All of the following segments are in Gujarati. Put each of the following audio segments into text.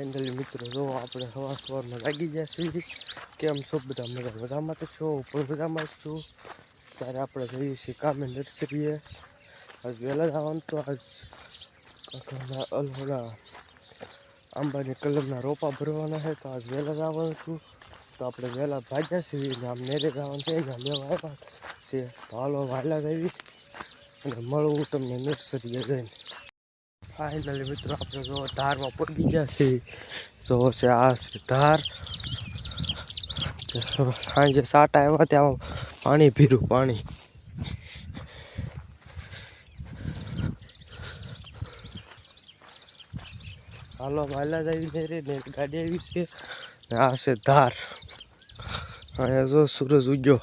ફાઇનલી મિત્રો જો આપણે સવાર સવારમાં લાગી ગયા છીએ કેમ છો બધા મજા મજામાં તો છો પણ મજામાં જ છું ત્યારે આપણે જઈએ છીએ કામે નર્સરીએ આજ વહેલા જવાનું તો આજ અલગ આંબાની કલમના રોપા ભરવાના છે તો આજ વહેલા જવાનું છું તો આપણે વહેલા ભાગ્યા છીએ ને આમ નેરે જવાનું છે ને લેવા આવ્યા છે તો હાલો વાયલા જઈએ અને મળવું તમને નર્સરીએ જઈને ફાઇનલી મિત્રો, આપણે જો ધારમાં પડી ગયા છે તો છે આ છે ધાર. સાંજે સાટા આવ્યા ત્યાં પાણી ભીરું પાણી. હાલો માલા આવી રે, ને ગાડી આવી છે. આ છે ધાર. અહીંયા જો સૂરજ ઉગ્યો.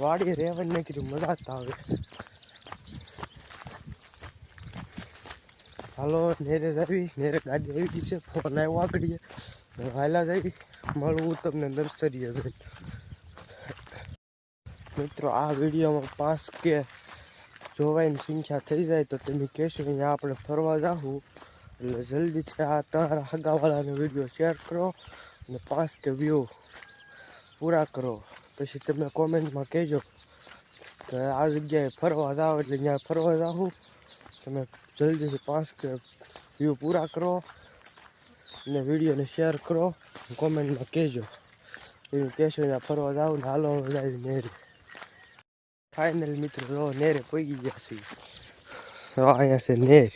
વાડી રહેવાની કીધું, મજા જ આવે. હાલો, નેરે જાવી, નેરે ગાડી આવી ગઈ છે, ફોન આવ્યો આકડીએ હાલા જઈ મળવું તમને નર્સરીએ જઈ મિત્રો, આ વિડીયોમાં પાંચ કે જોવાની સંખ્યા થઈ જાય તો તમે કહેશો, અહીંયા આપણે ફરવા જાવું એટલે જલ્દીથી આ તમારા હગાવાળાનો વીડિયો શેર કરો અને પાંચ કે વ્યૂ પૂરા કરો. પછી તમે કોમેન્ટમાં કહેજો કે આ જગ્યાએ ફરવા જાઓ એટલે ત્યાં ફરવા જાઓ તમે જલ્દીથી પાંચ કે વ્યૂ પૂરા કરો અને વિડીયોને શેર કરો. કોમેન્ટમાં કહેજો. એવું કહેશો ત્યાં ફરવા જાઓ ને હાલો જાય નેરે. ફાઇનલ મિત્રો નેરે પહોંચી ગયા છે. અહીંયા છે નેર.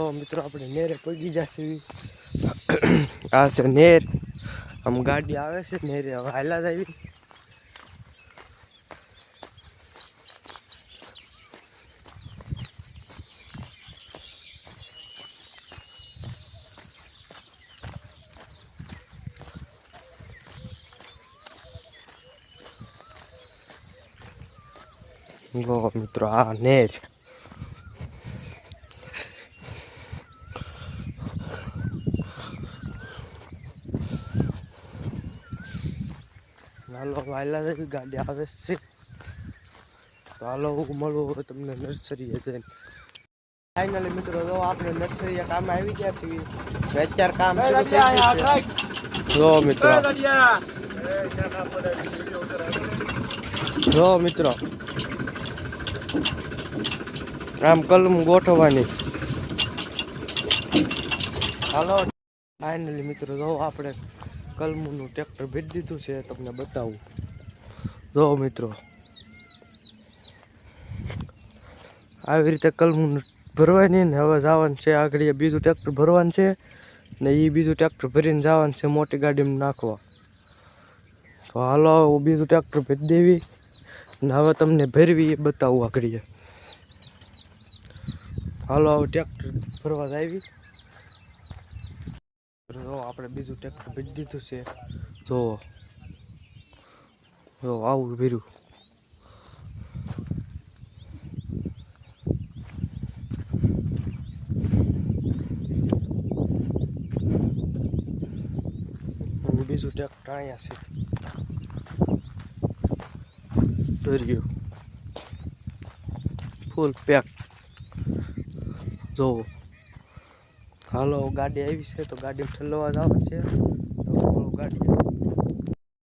તો મિત્રો, આપણે નેરે પહોંચી જશે. આ છે નેર. આમ ગાડી આવે છે, નેરે હવે હાલા જ આવી. જો મિત્રો, આ નેર. હાલો વાયલા ગાડી આવે છે. તો હાલો હું મળું હવે તમને નર્સરીએ જઈને ફાઇનલી મિત્રો જો આપણે નર્સરીએ કામ આવી ગયા છીએ અત્યારે કામ જો મિત્રો. જો મિત્રો. આમ કલમ ગોઠવવાની. હાલો. ફાઇનલી મિત્રો જો આપણે કલમુનું ટ્રેક્ટર ભેજ દીધું છે, તમને બતાવું. જો મિત્રો, આવી રીતે કલમું ભરવાની ને હવે જવાનું છે આગળ બીજું ટ્રેક્ટર ભરવાનું છે ને એ બીજું ટ્રેક્ટર ભરીને જવાનું છે મોટી ગાડીમાં નાખવા. તો હાલો બીજું ટ્રેક્ટર ભેજ દેવી ને હવે તમને ભરવી એ બતાવું આગળ હાલો આવું ટ્રેક્ટર ભરવા જ આવી. જો આપણે બીજું ટ્રેક્ટર ભેજી દીધું છે. જો જો આવું ભીરું બીજું ટ્રેક્ટર અહીંયા છે. ધર્યું ફૂલ પેક જોવો હાલો ગાડી આવી છે તો ગાડી ઠલવા જવાનું છે. તો બોલો ગાડી.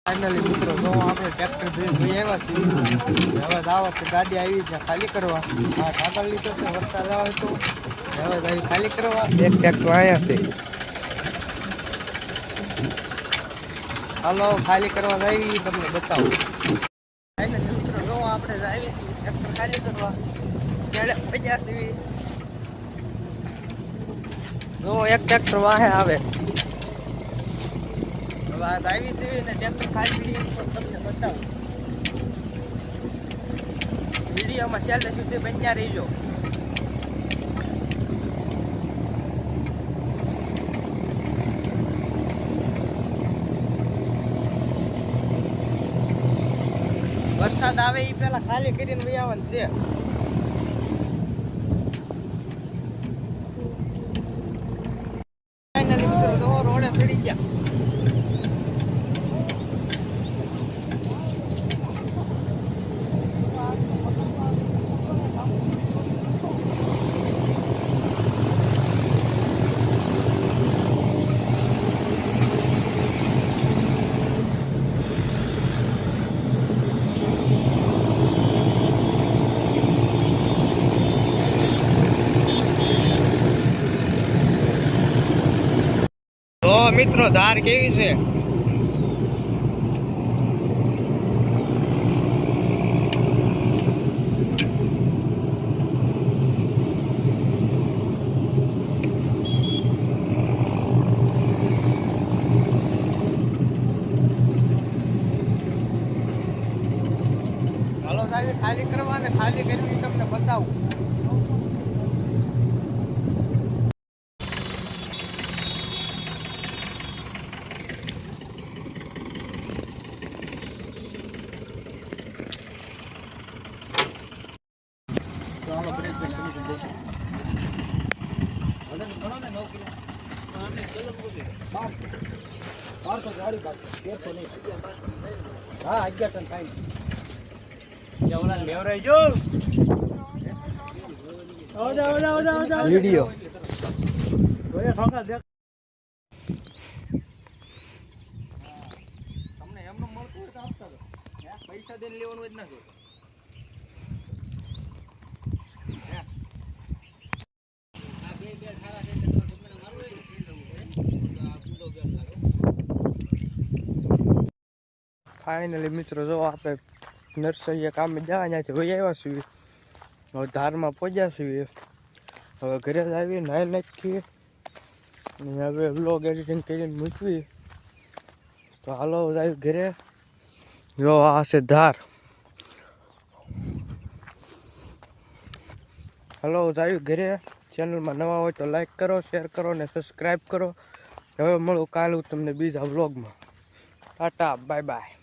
ફાઇનલી મિત્રો જો આપણે ટ્રેક્ટર જોઈ આવ્યા છીએ હવે દાવા છે ગાડી આવી છે ખાલી કરવા. આ કાગળ લીધો છે વરસાદ આવે તો હવે ગાડી ખાલી કરવા. એક ટ્રેક્ટર આવ્યા છે. હાલો ખાલી કરવા આવી તમને બતાવું. ફાઇનલી મિત્રો જો આપણે આવી છીએ ટ્રેક્ટર ખાલી કરવા. ત્યારે પચાસ જેવી જો એક ટ્રેક્ટર વાહે આવે. આ આવી છે ને ટ્રેક્ટર ખાલી તમને બતાવું. વિડીયોમાં છેલ્લે સુધી બન્યા રહીજો. વરસાદ આવે એ પેલા ખાલી કરીને વહી આવવાનું છે. orilla. જો મિત્રો ધાર કેવી છે? ખાલી કરવા ને ખાલી કરવી તમને બતાવું. હા અગિયાર ટન થાય. વીડિયો. તમને એમનું મળતું હોય તો આપતા પૈસા દઈને લેવાનું જ ના. હે? આ બે બે સારા છે એટલે તમારે ગમે તે મારવું હોય ને, ફીલ થવું હોય. તો આ કુંડો બેન લાગે. ફાઇનલી મિત્રો, જો આપણે નર્સરીએ કામે જવા ત્યાંથી વહી આવ્યા છીએ. હવે ધારમાં પહોંચ્યા છીએ. હવે ઘરે જ આવી નાહી નાખીએ. અને હવે વ્લોગ એડિટિંગ કરીને મૂકવી તો હાલો આવ્યું ઘરે. જો, આ છે ધાર. હાલો આવ્યું ઘરે. ચેનલમાં નવા હોય તો લાઈક કરો શેર કરો અને સબસ્ક્રાઈબ કરો. હવે મળું કાલ હું તમને બીજા વ્લોગમાં ટાટા બાય બાય